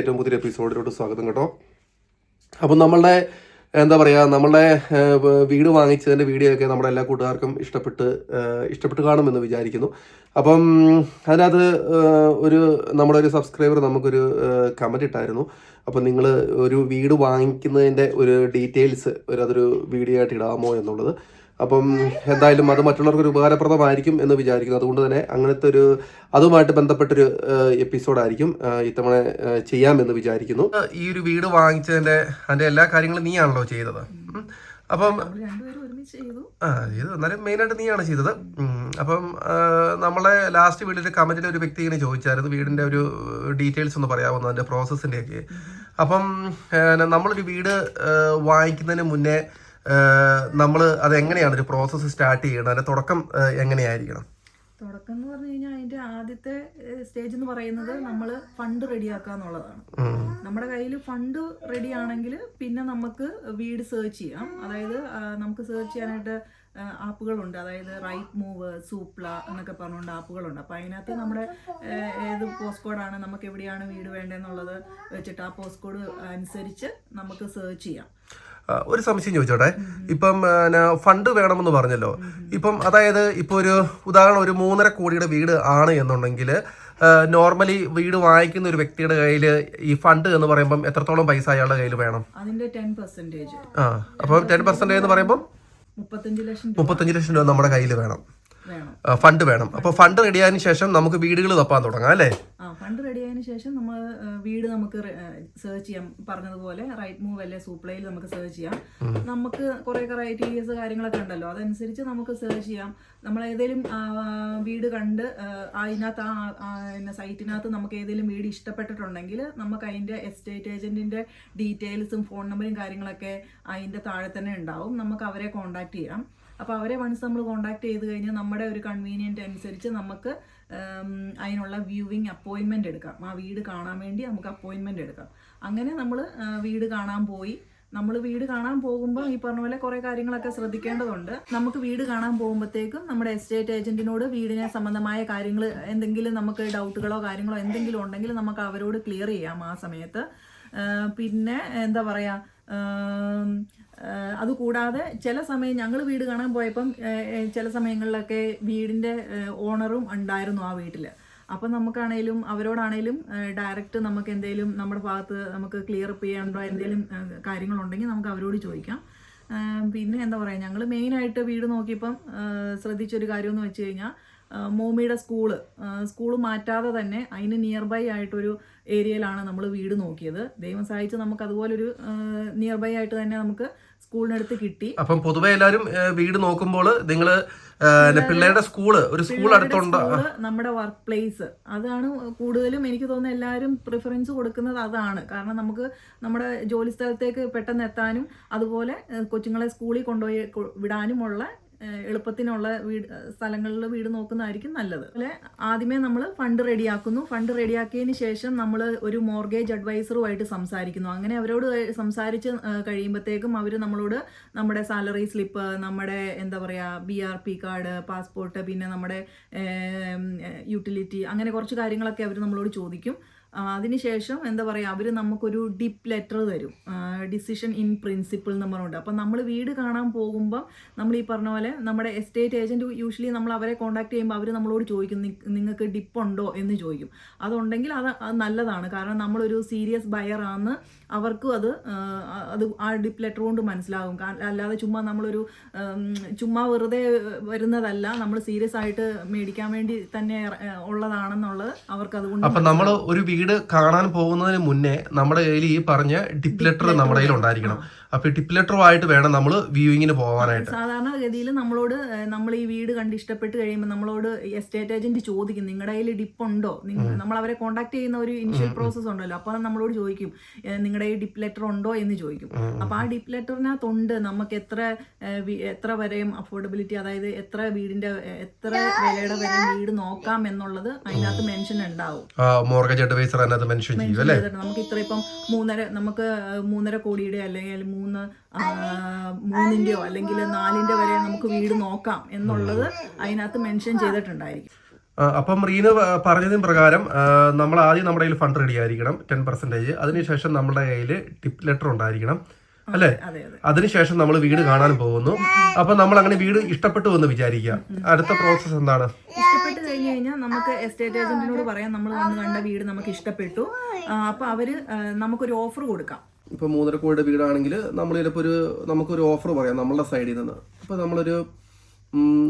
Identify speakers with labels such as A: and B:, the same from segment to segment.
A: ഏറ്റവും പുതിയ എപ്പിസോഡിലോട്ട് സ്വാഗതം കേട്ടോ. അപ്പം നമ്മളുടെ എന്താ പറയുക നമ്മളുടെ വീട് വാങ്ങിച്ചതിന്റെ വീഡിയോ ഒക്കെ നമ്മുടെ എല്ലാ കൂട്ടുകാർക്കും ഇഷ്ടപ്പെട്ട് ഇഷ്ടപ്പെട്ട് കാണുമെന്ന് വിചാരിക്കുന്നു. അപ്പം അതിനകത്ത് ഒരു നമ്മുടെ ഒരു സബ്സ്ക്രൈബർ നമുക്കൊരു കമന്റ് ഇട്ടായിരുന്നു. അപ്പം നിങ്ങൾ ഒരു വീട് വാങ്ങിക്കുന്നതിന്റെ ഒരു ഡീറ്റെയിൽസ് ഒരു അതൊരു വീഡിയോ ആയിട്ട് ഇടാമോ എന്നുള്ളത്. അപ്പം എന്തായാലും അത് മറ്റുള്ളവർക്ക് ഒരു ഉപകാരപ്രദമായിരിക്കും എന്ന് വിചാരിക്കുന്നു. അതുകൊണ്ട് തന്നെ അങ്ങനത്തെ ഒരു അതുമായിട്ട് ബന്ധപ്പെട്ടൊരു എപ്പിസോഡായിരിക്കും ഇത്തവണ ചെയ്യാമെന്ന് വിചാരിക്കുന്നു. ഈ ഒരു വീട് വാങ്ങിച്ചതിന്റെ അതിന്റെ എല്ലാ കാര്യങ്ങളും നീയാണല്ലോ ചെയ്തത്. അപ്പം
B: രണ്ടുപേരും ഒരുമിച്ച് ചെയ്തു.
A: ആ ഇത് എന്നാലും മെയിനായിട്ട് നീയാണ് ചെയ്തത്. അപ്പം നമ്മളെ ലാസ്റ്റ് വീടിന്റെ കമന്റിൽ ഒരു വ്യക്തി ഇങ്ങനെ ചോദിച്ചായിരുന്നു വീടിന്റെ ഒരു ഡീറ്റെയിൽസ് ഒന്ന് പറയാമോ അതിന്റെ പ്രോസസ്സിന്റെ ഒക്കെ അപ്പം നമ്മളൊരു വീട് വാങ്ങിക്കുന്നതിന് മുന്നേ നമ്മൾ അത് എങ്ങനെയാണ് ഒരു പ്രോസസ്സ് സ്റ്റാർട്ട് ചെയ്യണം അതിന്റെ തുടക്കം എങ്ങനെയായിരിക്കണം?
B: തുടക്കം എന്ന് പറഞ്ഞു കഴിഞ്ഞാൽ അതിന്റെ ആദ്യത്തെ സ്റ്റേജ് എന്ന് പറയുന്നത് നമ്മൾ ഫണ്ട് റെഡിയാക്കുക എന്നുള്ളതാണ്. നമ്മുടെ കയ്യിൽ ഫണ്ട് റെഡി ആണെങ്കിൽ പിന്നെ നമുക്ക് വീട് സെർച്ച് ചെയ്യാം. അതായത് നമുക്ക് സെർച്ച് ചെയ്യാനായിട്ട് ആപ്പുകളുണ്ട് അതായത് റൈറ്റ് മൂവ് സൂപ്ല എന്നൊക്കെ പറഞ്ഞുകൊണ്ട് ആപ്പുകളുണ്ട് അപ്പോൾ അതിനകത്ത് നമ്മുടെ ഏത് പോസ്റ്റ് കോഡാണ് നമുക്ക് എവിടെയാണ് വീട് വേണ്ടതെന്നുള്ളത് വെച്ചിട്ട് ആ പോസ്റ്റ് കോഡ് അനുസരിച്ച് നമുക്ക് സെർച്ച് ചെയ്യാം.
A: ഒരു സംശയം ചോദിച്ചോട്ടെ. ഇപ്പം ഫണ്ട് വേണമെന്ന് പറഞ്ഞല്ലോ. ഇപ്പം അതായത് ഇപ്പോൾ ഒരു ഉദാഹരണം ഒരു മൂന്നര കോടിയുടെ വീട് ആണ് എന്നുണ്ടെങ്കിൽ നോർമലി വീട് വാങ്ങിക്കുന്ന ഒരു വ്യക്തിയുടെ കയ്യിൽ ഈ ഫണ്ട് എന്ന് പറയുമ്പോൾ എത്രത്തോളം പൈസ അയാളുടെ കയ്യിൽ വേണം?
B: അതിന്റെ ടെൻ പെർസെന്റേജ്.
A: ആ അപ്പം ടെൻ പെർസെന്റേജ് എന്ന് പറയുമ്പോൾ
B: മുപ്പത്തഞ്ച് ലക്ഷം രൂപ.
A: നമ്മുടെ കയ്യിൽ വേണം. ഫണ്ട് വേണം. അപ്പൊ ഫണ്ട് റെഡിയായതിനു ശേഷം നമുക്ക് വീടുകൾ തപ്പാൻ തുടങ്ങാം അല്ലേ?
B: ആ ഫണ്ട് റെഡി ആയതിനു ശേഷം നമ്മൾ വീട് നമുക്ക് സെർച്ച് ചെയ്യാം. പറഞ്ഞതുപോലെ റൈറ്റ് മൂവ് അല്ലെ സൂപ്ലൈയിൽ നമുക്ക് സെർച്ച് ചെയ്യാം. നമുക്ക് കുറെ ക്രൈറ്റീരിയസ് കാര്യങ്ങളൊക്കെ ഉണ്ടല്ലോ. അതനുസരിച്ച് നമുക്ക് സെർച്ച് ചെയ്യാം. നമ്മൾ ഏതെങ്കിലും വീട് കണ്ട് അതിനകത്ത് ആ ആ, സൈറ്റിനകത്ത് നമുക്ക് ഏതെങ്കിലും വീട് ഇഷ്ടപ്പെട്ടിട്ടുണ്ടെങ്കിൽ നമുക്ക് അതിന്റെ എസ്റ്റേറ്റ് ഏജന്റിന്റെ ഡീറ്റെയിൽസും ഫോൺ നമ്പറും കാര്യങ്ങളൊക്കെ അതിന്റെ താഴെ തന്നെ ഉണ്ടാവും. നമുക്ക് അവരെ കോൺടാക്ട് ചെയ്യാം. അപ്പോൾ അവരെ വൺസ് നമ്മൾ കോൺടാക്ട് ചെയ്ത് കഴിഞ്ഞാൽ നമ്മുടെ ഒരു കൺവീനിയന്റ് അനുസരിച്ച് നമുക്ക് അതിനുള്ള വ്യൂവിങ് അപ്പോയിൻമെന്റ് എടുക്കാം. ആ വീട് കാണാൻ വേണ്ടി നമുക്ക് അപ്പോയിൻമെന്റ് എടുക്കാം. അങ്ങനെ നമ്മൾ വീട് കാണാൻ പോയി. നമ്മൾ വീട് കാണാൻ പോകുമ്പോൾ ഈ പറഞ്ഞ പോലെ കുറേ കാര്യങ്ങളൊക്കെ ശ്രദ്ധിക്കേണ്ടതുണ്ട്. നമുക്ക് വീട് കാണാൻ പോകുമ്പോഴത്തേക്കും നമ്മുടെ എസ്റ്റേറ്റ് ഏജന്റിനോട് വീടിനെ സംബന്ധമായ കാര്യങ്ങൾ എന്തെങ്കിലും നമുക്ക് ഡൗട്ടുകളോ കാര്യങ്ങളോ എന്തെങ്കിലും ഉണ്ടെങ്കിൽ നമുക്ക് അവരോട് ക്ലിയർ ചെയ്യാം ആ സമയത്ത്. പിന്നെ എന്താ പറയുക അതുകൂടാതെ ചില സമയം ഞങ്ങൾ വീട് കാണാൻ പോയപ്പം ചില സമയങ്ങളിലൊക്കെ വീടിന്റെ ഓണറും ഉണ്ടായിരുന്നു ആ വീട്ടിൽ അപ്പം നമുക്കാണേലും അവരോടാണേലും ഡയറക്റ്റ് നമുക്ക് എന്തെങ്കിലും നമ്മുടെ ഭാഗത്ത് നമുക്ക് ക്ലിയർ അപ്പ് ചെയ്യാനുണ്ടോ എന്തെങ്കിലും കാര്യങ്ങളുണ്ടെങ്കിൽ നമുക്ക് അവരോട് ചോദിക്കാം. പിന്നെ എന്താ പറയുക ഞങ്ങൾ മെയിനായിട്ട് വീട് നോക്കിയപ്പം ശ്രദ്ധിച്ചൊരു കാര്യമെന്ന് വെച്ച് കഴിഞ്ഞാൽ മോമിയുടെ സ്കൂൾ സ്കൂൾ മാറ്റാതെ തന്നെ അതിന് നിയർ ബൈ ആയിട്ടൊരു ഏരിയയിലാണ് നമ്മൾ വീട് നോക്കിയത്. ദൈവം സഹായിച്ച് നമുക്ക് അതുപോലൊരു നിയർ ബൈ ആയിട്ട് തന്നെ നമുക്ക് സ്കൂളിനടുത്ത് കിട്ടി.
A: അപ്പം പൊതുവെ എല്ലാരും വീട് നോക്കുമ്പോൾ നിങ്ങൾ പിള്ളേരുടെ സ്കൂൾ ഒരു സ്കൂൾ അടുത്തുണ്ട്?
B: നമ്മുടെ വർക്ക് പ്ലേസ്. അതാണ് കൂടുതലും എനിക്ക് തോന്നുന്നത് എല്ലാവരും പ്രിഫറൻസ് കൊടുക്കുന്നത് അതാണ്. കാരണം നമുക്ക് നമ്മുടെ ജോലി സ്ഥലത്തേക്ക് പെട്ടെന്ന് എത്താനും അതുപോലെ കൊച്ചുങ്ങളെ സ്കൂളിൽ കൊണ്ടുപോയി വിടാനുമുള്ള എളുപ്പത്തിനുള്ള വീട് സ്ഥലങ്ങളിൽ വീട് നോക്കുന്നതായിരിക്കും നല്ലത്. അതുപോലെ ആദ്യമേ നമ്മൾ ഫണ്ട് റെഡിയാക്കുന്നു. ഫണ്ട് റെഡിയാക്കിയതിന് ശേഷം നമ്മൾ ഒരു മോർഗേജ് അഡ്വൈസറുമായിട്ട് സംസാരിക്കുന്നു. അങ്ങനെ അവരോട് സംസാരിച്ച് കഴിയുമ്പോഴത്തേക്കും അവർ നമ്മളോട് നമ്മുടെ സാലറി സ്ലിപ്പ് നമ്മുടെ എന്താ പറയുക B R P card passport പിന്നെ നമ്മുടെ യൂട്ടിലിറ്റി അങ്ങനെ കുറച്ച് കാര്യങ്ങളൊക്കെ അവർ നമ്മളോട് ചോദിക്കും. അതിനുശേഷം എന്താ പറയുക അവർ നമുക്കൊരു ഡിപ്പ് ലെറ്റർ തരും. ഡിസിഷൻ ഇൻ പ്രിൻസിപ്പിൾ എന്ന് പറഞ്ഞുകൊണ്ട്. അപ്പം നമ്മൾ വീട് കാണാൻ പോകുമ്പം നമ്മൾ ഈ പറഞ്ഞ പോലെ നമ്മുടെ എസ്റ്റേറ്റ് ഏജന്റ് യൂഷ്വലി നമ്മൾ അവരെ കോൺടാക്ട് ചെയ്യുമ്പോൾ അവർ നമ്മളോട് ചോദിക്കും നിങ്ങൾക്ക് ഡിപ്പ് ഉണ്ടോ? എന്ന് ചോദിക്കും. അതുണ്ടെങ്കിൽ അത് നല്ലതാണ്. കാരണം നമ്മളൊരു സീരിയസ് ബയറാന്ന് അവർക്കും അത് അത് ആ ഡിപ്പ് ലെറ്റർ കൊണ്ട് മനസ്സിലാകും. അല്ലാതെ ചുമ്മാ നമ്മളൊരു ചുമ്മാ വെറുതെ വരുന്നതല്ല. നമ്മൾ സീരിയസ് ആയിട്ട് മേടിക്കാൻ വേണ്ടി തന്നെ ഉള്ളതാണെന്നുള്ളത് അവർക്ക് അതുകൊണ്ട്
A: നമ്മൾ ഒരു വീട് കാണാൻ പോകുന്നതിന് മുന്നേ നമ്മുടെ കയ്യിൽ ഈ പറഞ്ഞ ടിപ്പ് ലെറ്റർ നമ്മുടെ കയ്യിൽ ഉണ്ടായിരിക്കണം. അപ്പൊ ഡിപ് ടിപ്പ് ലെറ്ററുമായിട്ട് വേണം നമ്മൾ വ്യൂവിങ്ങിന് പോകാനായിട്ട്.
B: സാധാരണഗതിയിൽ നമ്മളോട് നമ്മൾ ഈ വീട് കണ്ട് ഇഷ്ടപ്പെട്ട് കഴിയുമ്പോൾ നമ്മളോട് എസ്റ്റേറ്റ് ഏജന്റ് ചോദിക്കും നിങ്ങളുടെ കയ്യിൽ ഡിപ്പ് ഉണ്ടോ നമ്മൾ അവരെ കോൺടാക്ട് ചെയ്യുന്ന ഒരു ഇനിഷ്യൽ പ്രോസസ് ഉണ്ടല്ലോ. അപ്പോൾ നമ്മളോട് ചോദിക്കും നിങ്ങളുടെ ഈ ഡിപ്പ് ലെറ്റർ ഉണ്ടോ? എന്ന് ചോദിക്കും. അപ്പോൾ ആ ഡിപ്പ് ലെറ്ററിനകത്തുണ്ട് നമുക്ക് എത്ര എത്ര വരെയും അഫോർഡബിലിറ്റി അതായത് എത്ര വീടിന്റെ എത്ര വിലയുടെ വരെയും വീട് നോക്കാം എന്നുള്ളത് അതിനകത്ത് മെൻഷൻ ഉണ്ടാവും.
A: മോർഗേജ് അഡ്വൈസർ അതിനകത്ത് മെൻഷൻ ചെയ്യും അല്ലേ.
B: നമുക്ക് ഇത്ര ഇപ്പം മൂന്നര നമുക്ക് മൂന്നര കോടിയുടെ അല്ലെങ്കിൽ മൂന്ന് മൂന്നിന്റെയോ അല്ലെങ്കിൽ നാലിന്റെ വരെ നമുക്ക് വീട് നോക്കാം എന്നുള്ളത് അതിനകത്ത് മെൻഷൻ ചെയ്തിട്ടുണ്ടായിരിക്കും.
A: അപ്പം റീന പറഞ്ഞതിന് പ്രകാരം നമ്മൾ ആദ്യം നമ്മുടെ കയ്യിൽ ഫണ്ട് റെഡി ആയിരിക്കണം ടെൻ പെർസെന്റേജ് അതിനുശേഷം നമ്മുടെ കയ്യിൽ ടിപ്പ് ലെറ്റർ ഉണ്ടായിരിക്കണം അല്ലേ?
B: അതെ അതെ.
A: അതിനുശേഷം നമ്മൾ വീട് കാണാൻ പോകുന്നു. അപ്പൊ നമ്മൾ അങ്ങനെ വീട് ഇഷ്ടപ്പെട്ടു എന്ന് വിചാരിക്കുക. അടുത്ത പ്രോസസ് എന്താണ്?
B: കഴിഞ്ഞു കഴിഞ്ഞാൽ നമുക്ക് എസ്റ്റേറ്റ് ഏജന്റിനോട് പറയാം. നമ്മൾ വന്ന് കണ്ട വീട് നമുക്ക് ഇഷ്ടപ്പെട്ടു. അപ്പോൾ അപ്പൊ അവർ നമുക്കൊരു ഓഫർ കൊടുക്കാം.
A: ഇപ്പൊ മൂന്നര കോടിയുടെ വീടാണെങ്കിൽ നമ്മൾ ചിലപ്പോൾ ഒരു നമുക്കൊരു ഓഫർ പറയാം നമ്മളുടെ സൈഡിൽ നിന്ന് അപ്പൊ നമ്മളൊരു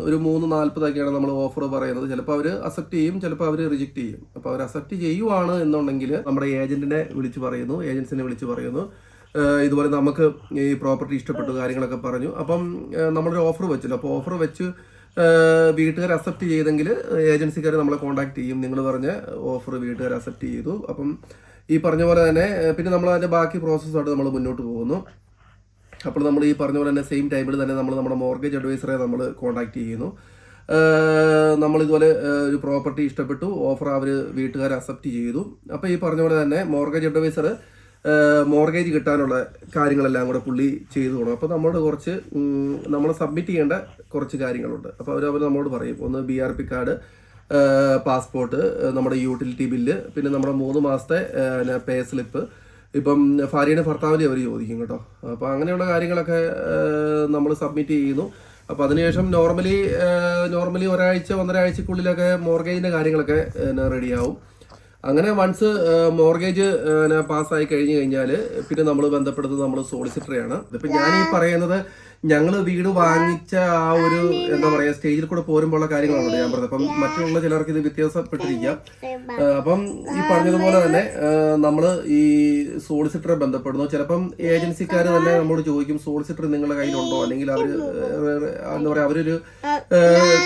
A: ഒരു മൂന്ന് നാൽപ്പതൊക്കെയാണ് നമ്മൾ ഓഫർ പറയുന്നത്. ചിലപ്പോൾ അവർ അക്സെപ്റ്റ് ചെയ്യും ചിലപ്പോൾ അവർ റിജക്റ്റ് ചെയ്യും. അപ്പോൾ അവർ അക്സെപ്റ്റ് ചെയ്യുവാണ് എന്നുണ്ടെങ്കിൽ നമ്മുടെ ഏജന്റിനെ വിളിച്ച് പറയുന്നു ഏജൻസിനെ വിളിച്ച് പറയുന്നു. ഇതുപോലെ നമുക്ക് ഈ പ്രോപ്പർട്ടി ഇഷ്ടപ്പെട്ടു കാര്യങ്ങളൊക്കെ പറഞ്ഞു. അപ്പം നമ്മളൊരു ഓഫർ വെച്ചല്ലോ. അപ്പോൾ ഓഫർ വെച്ച് വീട്ടുകാർ അക്സെപ്റ്റ് ചെയ്തെങ്കിൽ ഏജൻസിക്കാർ നമ്മളെ കോൺടാക്ട് ചെയ്യും. നിങ്ങൾ പറഞ്ഞ ഓഫർ വീട്ടുകാർ അക്സെപ്റ്റ് ചെയ്തു. അപ്പം ഈ പറഞ്ഞ പോലെ തന്നെ പിന്നെ നമ്മൾ അതിന്റെ ബാക്കി പ്രോസസ്സായിട്ട് നമ്മൾ മുന്നോട്ട് പോകുന്നു. അപ്പോൾ നമ്മൾ ഈ പറഞ്ഞ പോലെ തന്നെ സെയിം ടൈമിൽ തന്നെ നമ്മൾ നമ്മുടെ മോർഗേജ് അഡ്വൈസറെ നമ്മൾ കോൺടാക്ട് ചെയ്യുന്നു. നമ്മൾ ഇതുപോലെ ഒരു പ്രോപ്പർട്ടി ഇഷ്ടപ്പെട്ടു. ഓഫർ അവർ വീട്ടുകാർ അക്സെപ്റ്റ് ചെയ്തു. അപ്പോൾ ഈ പറഞ്ഞ പോലെ തന്നെ മോർഗേജ് അഡ്വൈസർ മോർഗേജ് കിട്ടാനുള്ള കാര്യങ്ങളെല്ലാം കൂടെ പുള്ളി ചെയ്തു കൊടുക്കും അപ്പോൾ നമ്മളോട് കുറച്ച് നമ്മൾ സബ്മിറ്റ് ചെയ്യേണ്ട കുറച്ച് കാര്യങ്ങളുണ്ട്. അപ്പോൾ അവർ അവർ നമ്മളോട് പറയും ഒന്ന് B R P card passport നമ്മുടെ യൂട്ടിലിറ്റി ബില്ല് പിന്നെ നമ്മുടെ മൂന്ന് മാസത്തെ പേ സ്ലിപ്പ് ഇപ്പം ഭാര്യയുടെ ഭർത്താവിനെ അവർ ചോദിക്കും കേട്ടോ. അപ്പോൾ അങ്ങനെയുള്ള കാര്യങ്ങളൊക്കെ നമ്മൾ സബ്മിറ്റ് ചെയ്യുന്നു. അപ്പോൾ അതിനുശേഷം നോർമലി നോർമലി ഒരാഴ്ച ഒന്നരാഴ്ചക്കുള്ളിലൊക്കെ മോർഗേജിന്റെ കാര്യങ്ങളൊക്കെ റെഡിയാവും അങ്ങനെ വൺസ് മോർഗേജ് പാസ്സായി കഴിഞ്ഞു കഴിഞ്ഞാൽ പിന്നെ നമ്മൾ ബന്ധപ്പെടുന്നത് നമ്മൾ സോളിസിറ്ററെയാണ് ഇതിപ്പോൾ ഞാൻ ഈ പറയുന്നത് ഞങ്ങൾ വീട് വാങ്ങിച്ച ആ ഒരു എന്താ പറയാ സ്റ്റേജിൽ കൂടെ പോരുമ്പോഴുള്ള കാര്യങ്ങളാണ് ഞാൻ പറഞ്ഞത്. അപ്പം മറ്റുള്ള ചിലർക്ക് ഇത് വ്യത്യാസപ്പെട്ടിരിക്കാം. അപ്പം ഈ പറഞ്ഞതുപോലെ തന്നെ നമ്മൾ ഈ സോളിസിറ്ററെ ബന്ധപ്പെടുന്നു. ചിലപ്പം ഏജൻസിക്കാർ തന്നെ നമ്മോട് ചോദിക്കും സോളിസിറ്റർ നിങ്ങളുടെ കയ്യിലുണ്ടോ? അല്ലെങ്കിൽ അവർ എന്താ പറയാ അവരൊരു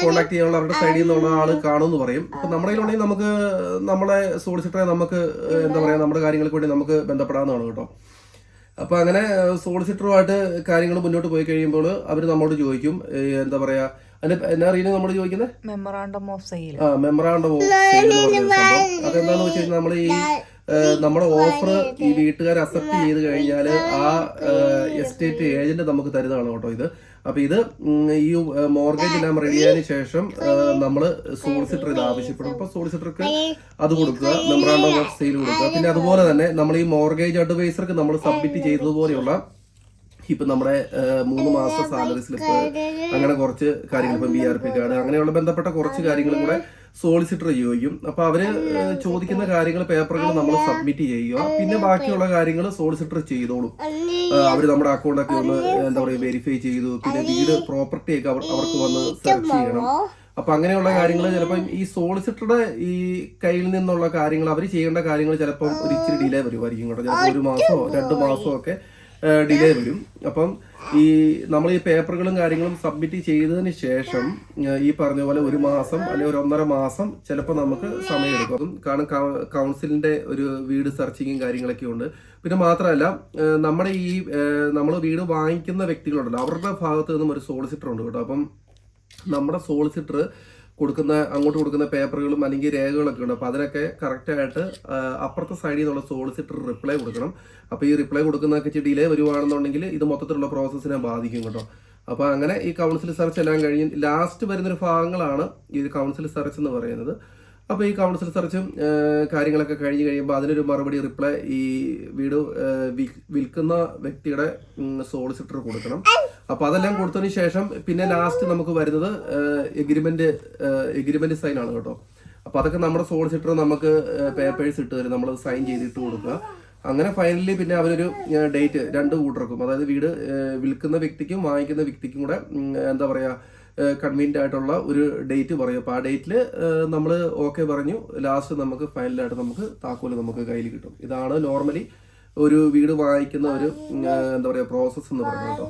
A: കോണ്ടാക്ട് ചെയ്യാനുള്ള അവരുടെ സൈഡിൽ നിന്നുള്ള ആൾ കാണുമെന്ന് പറയും. അപ്പം നമ്മുടെ കയ്യിലുണ്ടെങ്കിൽ നമുക്ക് നമ്മളെ സോളിസിറ്ററെ നമുക്ക് എന്താ പറയാ നമ്മുടെ കാര്യങ്ങൾക്ക് വേണ്ടി നമുക്ക് ബന്ധപ്പെടാവുന്നതാണ് കേട്ടോ. അപ്പൊ അങ്ങനെ സോളിസിറ്ററുമായിട്ട് കാര്യങ്ങൾ മുന്നോട്ട് പോയി കഴിയുമ്പോൾ അവർ നമ്മളോട് ചോദിക്കും എന്താ പറയാ അതിന്റെ എന്നാ അറിയുന്നത് നമ്മൾ ചോദിക്കുന്നത്
B: മെമ്മറാണ്ടം ഓഫ് സെയിൽ
A: ആ മെമ്മറാണ്ടം ഓഫ് സെയിൽ അതെന്താണെന്ന് വെച്ച് കഴിഞ്ഞാൽ നമ്മൾ ഈ നമ്മുടെ ഓഫർ ഈ വീട്ടുകാർ അക്സെപ്റ്റ് ചെയ്ത് കഴിഞ്ഞാൽ ആ എസ്റ്റേറ്റ് ഏജന്റ് നമുക്ക് തരുന്നതാണ് കേട്ടോ ഇത്. അപ്പൊ ഇത് ഈ മോർഗേജ് എല്ലാം റെഡി ആയതിനു ശേഷം നമ്മൾ സോളിസിറ്റർ ഇത് ആവശ്യപ്പെടും. അപ്പൊ സോളിസിറ്റർക്ക് അത് കൊടുക്കുക മെമ്മറാണ്ടം ഓഫ് സെയിൽ കൊടുക്കുക. പിന്നെ അതുപോലെ തന്നെ നമ്മൾ ഈ മോർഗേജ് അഡ്വൈസർക്ക് നമ്മൾ സബ്മിറ്റ് ചെയ്തതുപോലെയുള്ള ഇപ്പൊ നമ്മുടെ മൂന്ന് മാസത്തെ സാലറി സ്ലിപ്പ് അങ്ങനെ കുറച്ച് കാര്യങ്ങൾ ഇപ്പം ബി ആർ പി കാർഡ് അങ്ങനെയുള്ള ബന്ധപ്പെട്ട കുറച്ച് കാര്യങ്ങളും കൂടെ സോളിസിറ്റർ ചോദിക്കും അപ്പൊ അവർ ചോദിക്കുന്ന കാര്യങ്ങൾ പേപ്പറുകൾ നമ്മൾ സബ്മിറ്റ് ചെയ്യുക. പിന്നെ ബാക്കിയുള്ള കാര്യങ്ങൾ സോളിസിറ്റർ ചെയ്തോളും. അവർ അവർ നമ്മുടെ അക്കൗണ്ടൊക്കെ ഒന്ന് എന്താ പറയുക വെരിഫൈ ചെയ്തു. പിന്നെ വീട് പ്രോപ്പർട്ടി ഒക്കെ അവർക്ക് വന്ന് സെർച്ച് ചെയ്യണം. അപ്പൊ അങ്ങനെയുള്ള കാര്യങ്ങൾ ചിലപ്പം ഈ സോളിസിറ്ററുടെ ഈ കയ്യിൽ നിന്നുള്ള കാര്യങ്ങൾ അവർ ചെയ്യേണ്ട കാര്യങ്ങൾ ചിലപ്പോൾ ഒരു ഇച്ചിരി ഡിലേ വരുമായിരിക്കും കേട്ടോ. ചിലപ്പോൾ ഒരു മാസമോ രണ്ട് മാസമോ ഒക്കെ ഡിലേ വരും. അപ്പം ഈ നമ്മൾ ഈ പേപ്പറുകളും കാര്യങ്ങളും സബ്മിറ്റ് ചെയ്തതിന് ശേഷം ഈ പറഞ്ഞ പോലെ ഒരു മാസം അല്ലെങ്കിൽ ഒരു ഒന്നര മാസം ചിലപ്പോൾ നമുക്ക് സമയമെടുക്കും. കാരണം കൗൺസിലിന്റെ ഒരു വീട് സെർച്ചിങ്ങും കാര്യങ്ങളൊക്കെ ഉണ്ട്. പിന്നെ മാത്രമല്ല നമ്മുടെ ഈ നമ്മൾ വീട് വാങ്ങിക്കുന്ന വ്യക്തികളുണ്ടല്ലോ അവരുടെ ഭാഗത്ത് നിന്നും ഒരു സോളിസിറ്റർ ഉണ്ട് കേട്ടോ. അപ്പം നമ്മുടെ സോളിസിറ്റർ കൊടുക്കുന്ന അങ്ങോട്ട് കൊടുക്കുന്ന പേപ്പറുകളും അല്ലെങ്കിൽ രേഖകളൊക്കെ ഉണ്ട്. അപ്പോൾ അതിനൊക്കെ കറക്റ്റായിട്ട് അപ്പുറത്തെ സൈഡിൽ നിന്നുള്ള സോളിസിറ്റർ റിപ്ലൈ കൊടുക്കണം. അപ്പോൾ ഈ റിപ്ലൈ കൊടുക്കുന്നതൊക്കെ ഇച്ചിരി ഡിലേ വരുവാണെന്നുണ്ടെങ്കിൽ ഇത് മൊത്തത്തിലുള്ള പ്രോസസ്സിനെ ബാധിക്കും കേട്ടോ. അപ്പോൾ അങ്ങനെ ഈ കൗൺസിൽ സെർച്ച് എല്ലാം കഴിഞ്ഞ് ലാസ്റ്റ് വരുന്നൊരു ഭാഗങ്ങളാണ് ഈ കൗൺസിൽ സെർച്ച് എന്ന് പറയുന്നത്. അപ്പോൾ ഈ കൗൺസിൽ സെർച്ചും കാര്യങ്ങളൊക്കെ കഴിഞ്ഞ് കഴിയുമ്പോൾ അതിനൊരു മറുപടി റിപ്ലൈ ഈ വീട് വിൽക്കുന്ന വ്യക്തിയുടെ സോളിസിറ്റർ കൊടുക്കണം. അപ്പോൾ അതെല്ലാം കൊടുത്തതിന് ശേഷം പിന്നെ ലാസ്റ്റ് നമുക്ക് വരുന്നത് എഗ്രിമെന്റ് എഗ്രിമെന്റ് സൈൻ ആണ് കേട്ടോ. അപ്പൊ അതൊക്കെ നമ്മുടെ സോളിസിറ്റർ നമുക്ക് പേപ്പേഴ്സ് ഇട്ട് തരും. നമ്മൾ സൈൻ ചെയ്തിട്ട് കൊടുക്കുക. അങ്ങനെ ഫൈനലി പിന്നെ അവരൊരു ഡേറ്റ് രണ്ട് കൂട്ടർക്കും അതായത് വീട് വിൽക്കുന്ന വ്യക്തിക്കും വാങ്ങിക്കുന്ന വ്യക്തിക്കും കൂടെ എന്താ പറയാ കൺവീനിയന്റ് ആയിട്ടുള്ള ഒരു ഡേറ്റ് പറയും. അപ്പോൾ ആ ഡേറ്റിൽ നമ്മൾ ഓക്കെ പറഞ്ഞു. ലാസ്റ്റ് നമുക്ക് ഫൈനലായിട്ട് നമുക്ക് താക്കോൽ നമുക്ക് കയ്യിൽ കിട്ടും. ഇതാണ് നോർമലി ഒരു വീട് വാങ്ങിക്കുന്ന ഒരു എന്താ പറയുക പ്രോസസ്സ് എന്ന് പറയുന്നത് കേട്ടോ.